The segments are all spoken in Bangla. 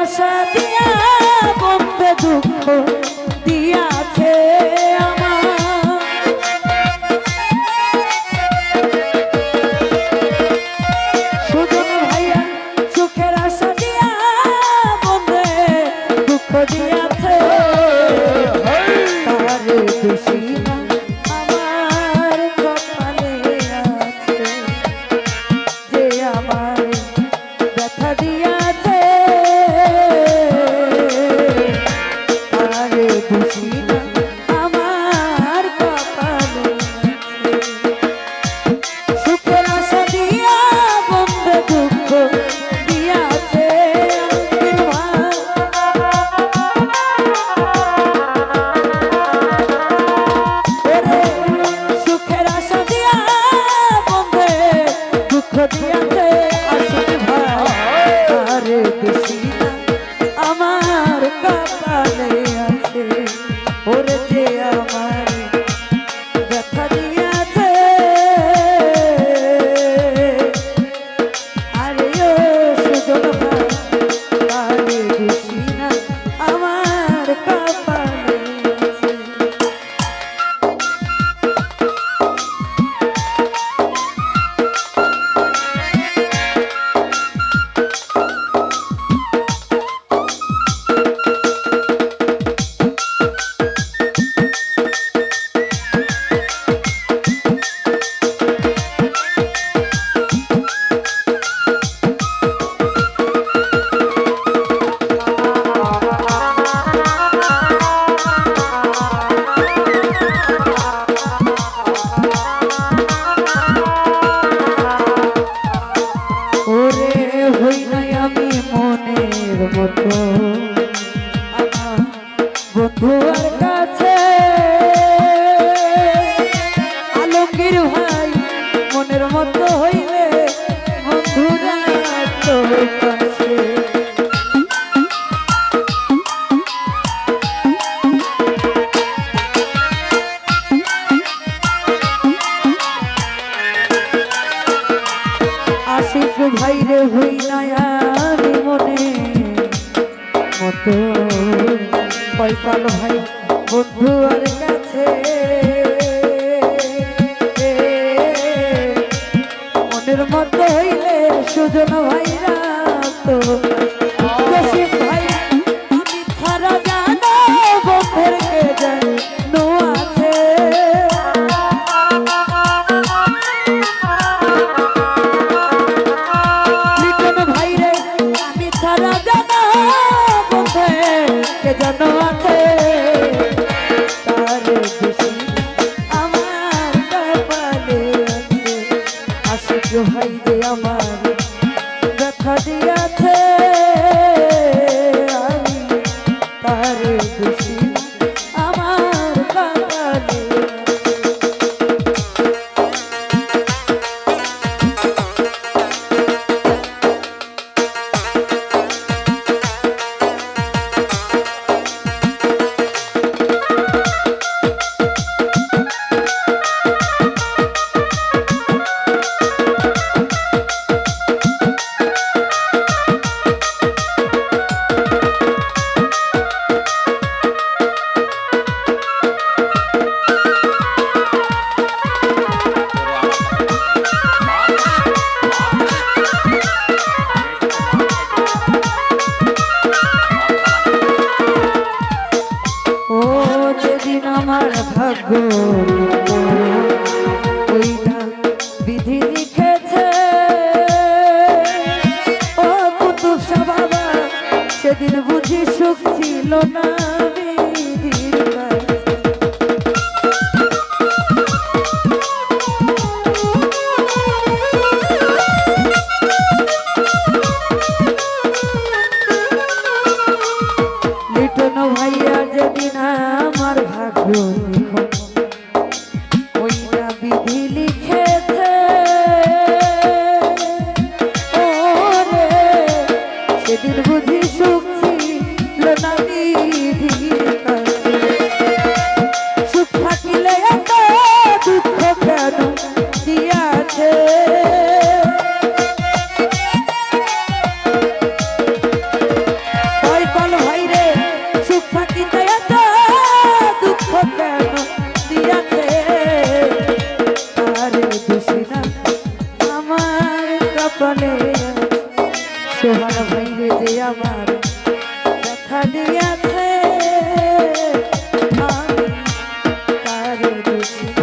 আশা দিয়া কমবে দুঃখ দিয়া Eu sim তোদের মতো হইলে সুজন ভাইরা তো। ভাই, তুমি ছাড়া জানো বন্ধের কে জানো আছে। ভাই রে আমি জানো আছে। বাবা Thank you.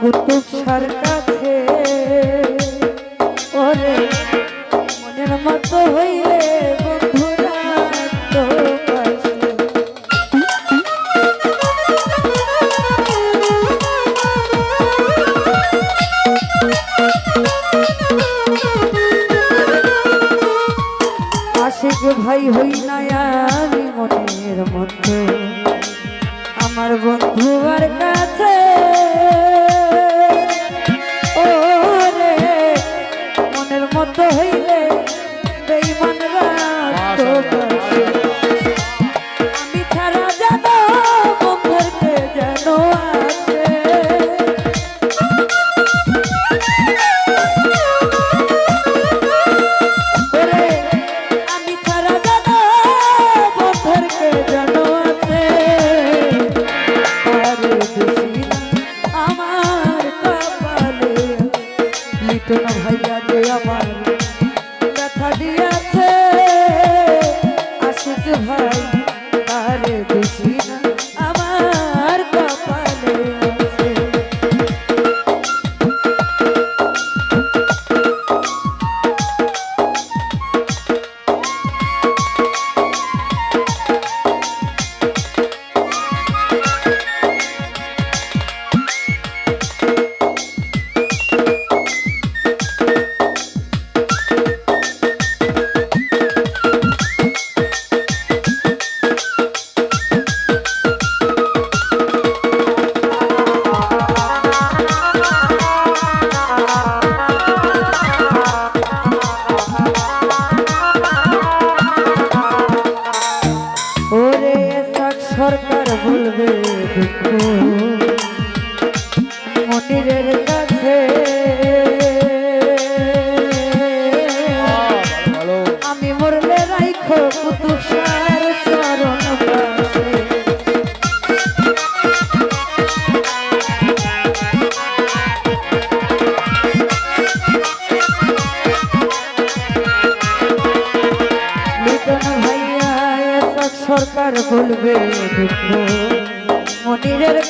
কুতুব সার কাছে। ওরে মনের মতো হইলে ভাই হই না 过分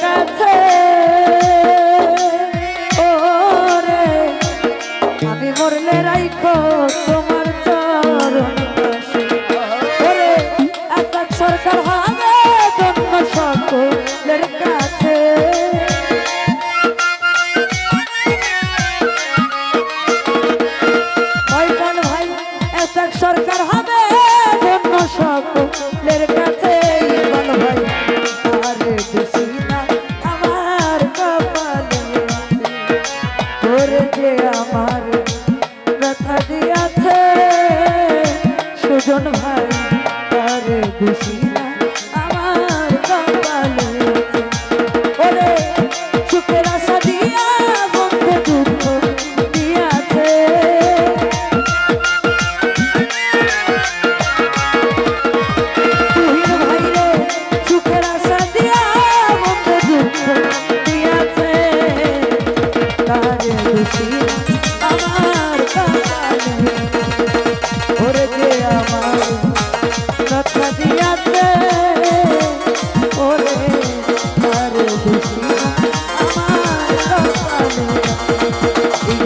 কাছে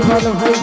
ভালো হয়